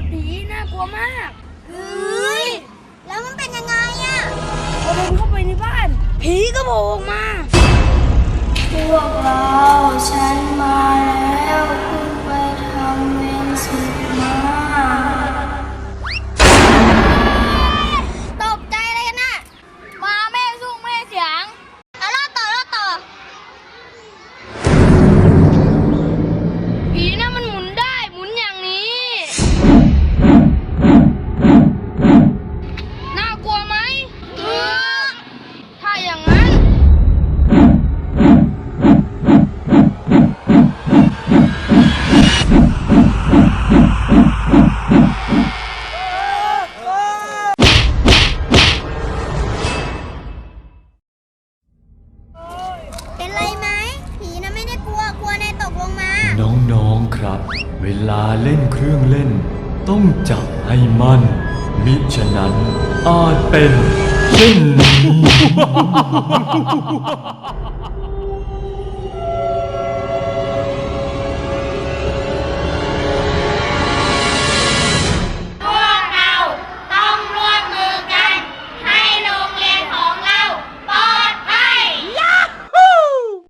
ดผีน่ากลัวมากเฮ้ย แล้วมันเป็นยังไงอะพอเดินเข้าไปในบ้าน ผีก็โผล่ออกมาวกเรา น้องครับ เวลาเล่นเครื่องเล่น ต้องจับให้มัน่น มิฉะนั้นอาจเป็นเช่นนี้